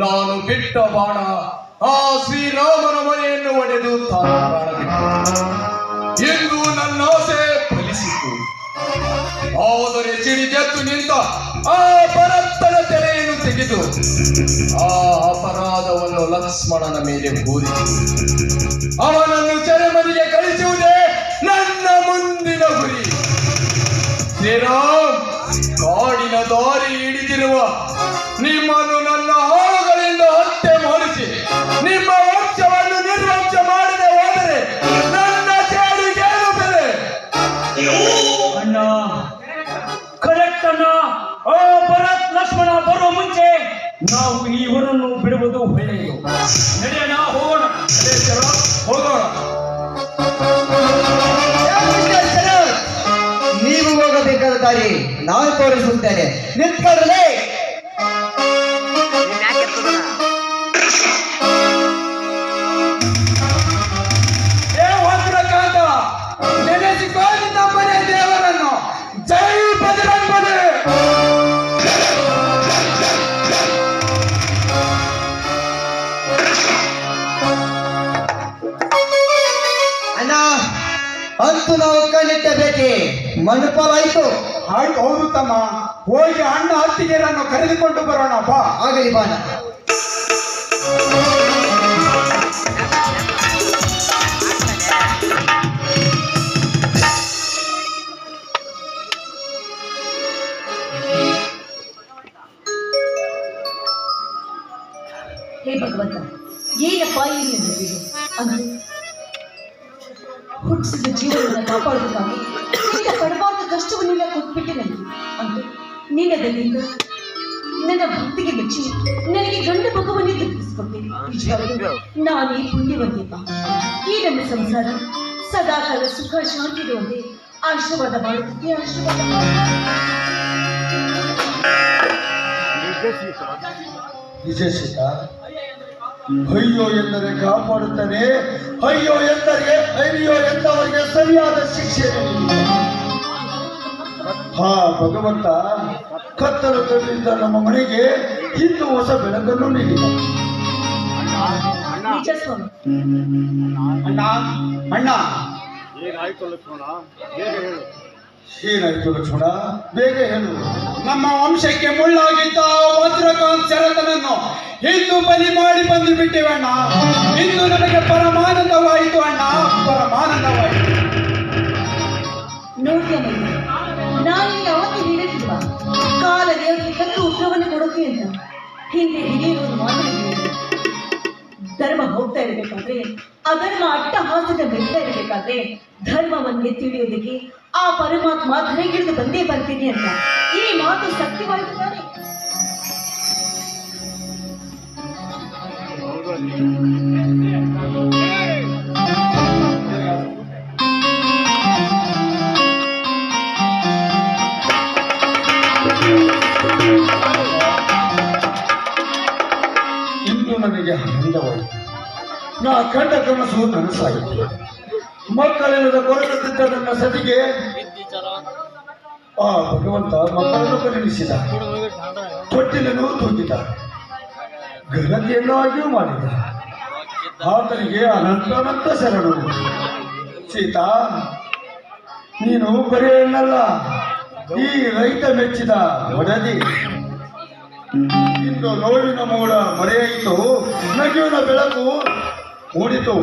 ನಾನು ಬಿಟ್ಟ ಬಾಣ, ಆ ಶ್ರೀರಾಮನ ಮನೆಯನ್ನು ಒಡೆದು ಎಂದು ನನ್ನ ಆಸೆ ಫಲಿಸಿತು. ಆದರೆ ಸಿಡಿದೆದ್ದು ನಿಂತ ಆ ಭರತನ ತೆರೆಯನ್ನು ತೆಗೆದು ಆ ಅಪರಾಧವನ್ನು ಲಕ್ಷ್ಮಣನ ಮೇಲೆ ಹೂರಿತು ಅವನನ್ನು ಸೆರೆಮನೆಗೆ ಕಳಿಸುವುದೇ ನನ್ನ ಮುಂದಿನ ಗುರಿ. ಶ್ರೀರಾಮ್, ಕಾಡಿನ ದಾರಿ ಹಿಡಿದಿರುವ ನಿಮ್ಮನ್ನು ನೀವು ಹೋಗಬೇಕಾದ ದಾರಿ ನಾನು ತೋರಿಸುತ್ತೇನೆ. ನಿಂತ್ಕೊಳ್ಳಲೇ. ಅಂತೂ ಮನುಪಾಲಾಯಿತು. ಕಣ್ಣಿಟ್ಟ ಬೇಕೆ ಮನುಪಾಲಾಯ್ತು ಆಯ್ತು ಹೌದು ತಮ್ಮ. ಹೋಗಿ ಅಣ್ಣ ಹತ್ತಿಗೆರನ್ನು ಕರೆದುಕೊಂಡು ಬರೋಣ ಬಾ. ಆಗಲಿ ಬಾನ ಹೇ ಭಗವಂತ ಏನಪ್ಪ ಏನು ಅಂದ್ರೆ. ಹುಟ್ಟಿಸಿದ ಜೀವನವನ್ನು ಕಾಪಾಡೋದಕ್ಕಾಗಿ ನಿನ್ನ ಪಡಬಾರ್ದ ಕಷ್ಟವನ್ನೆಲ್ಲ ಕೊಟ್ಬಿಟ್ಟೆ ನನಗೆ ಅಂದ್ರೆ ನೀನದಲ್ಲಿ ನನ್ನ ಭಕ್ತಿಗೆ ಮೆಚ್ಚಿ ನನಗೆ ಗಂಡ ಭಗವನ್ನೇ ನಾನು ನಾನೇ ಪುಣ್ಯವಂತಿಪ್ಪ ಈ ನಮ್ಮ ಸಂಸಾರ ಸದಾಕಾಲ ಸುಖ ಶಾಂತಿ ಇರುವಂತೆ ಆಶೀರ್ವಾದ ಮಾಡುತ್ತೆ ಆಶೀರ್ವಾದ ನಿಜ ನಿಜಸಿತ ಅಯ್ಯೋ ಎಂದರೆ ಕಾಪಾಡುತ್ತಾನೆ. ಅಯ್ಯೋ ಎಂದರೆ ಅಯ್ಯೋ ಎಂದವರಿಗೆ ಸರಿಯಾದ ಶಿಕ್ಷೆ. ನೀಡಿ. ಹಾ ಭಗವಂತ ಕತ್ತಲು ತಂದಿದ್ದ ನಮ್ಮ ಮನೆಗೆ ಇಂದು ಹೊಸ ಬೆಳಕನ್ನು ನೀಡಿದ. ಅಣ್ಣ ಅಣ್ಣ ಏನಾಯ್ತು ಲಕ್ಷ್ಮಣ? ಬೇಗ ಹೇಳು. ಏನಾಯ್ತು ಲಕ್ಷ್ಮಣ? ಬೇಗ ಹೇಳು. ನಮ್ಮ ವಂಶಕ್ಕೆ ಮುಳ್ಳಾಗಿದ್ದ ಇಂದು ಬಲಿ ಮಾಡಿ ಬಂದು ಬಿಟ್ಟಿವಣ್ಣ ಇಂದು ನನಗೆ ಪರಮಾನಂದವಾಯಿತು ಅಣ್ಣ. ಪರಮಾನಂದವಾಯಿತು. ನೋಡ್ತೇನೆ ನಾನು ಯಾವತ್ತೂ ಹೇಳಿಲ್ವಾ ಕಾಲ ದೇವರಿಗೆ ತಕ್ಕ ಉತ್ತರವನ್ನು ಕೊಡುತ್ತೆ ಅಂತ. ಹಿಂದೆ ಮಾತಾಡಿದ್ರು ಧರ್ಮ ಹೋಗ್ತಾ ಇರಬೇಕಾದ್ರೆ, ಅಧರ್ಮ ಅಟ್ಟಹಾಸದ ಬೆಳೀತಾ ಇರಬೇಕಾದ್ರೆ, ಧರ್ಮವನ್ನು ತಿಳಿಯೋದಕ್ಕೆ ಆ ಪರಮಾತ್ಮ ಧರೆಗಿಳಿದು ಬಂದೇ ಬರ್ತೀನಿ ಅಂತ. ಈ ಮಾತು ಸತ್ಯವಾಯಿತು ಇಂದು ನನಗೆ ಆನಂದವಾಯಿತು ನಾ ಕಂಡ ಕನಸು ನನಸಾಯಿತು ಮಕ್ಕಳಿಲ್ಲದ ಕೊರಗುತ್ತಿದ್ದ ನನ್ನ ಸತಿಗೆ ಆ ಭಗವಂತ ಮಕ್ಕಳನ್ನು ಪರಿಣಿಸಿದ ತೊಟ್ಟಿಲನ್ನು ತೂಗಿದ ಘನತೆಯನ್ನು ಆಗಿಯೂ ಮಾಡಿದ. ಆತನಿಗೆ ಅನಂತ ಅನಂತ ಶರಣು. ಸೀತಾ, ನೀನು ಬರೀ ಹೆಣ್ಣಲ್ಲ ಈ ರೈತ ಮೆಚ್ಚಿದ ಒಡದಿ. ಇಂದು ನೋವಿನ ಮೂಲ ಮರೆಯಾಯಿತು, ನಗುವಿನ ಬೆಳಕು ಮೂಡಿತು.